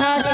Hare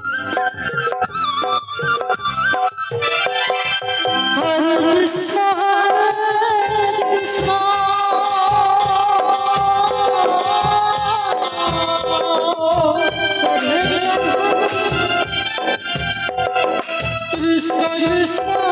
Krishna.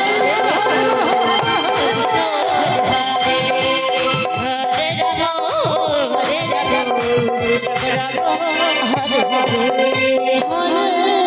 রে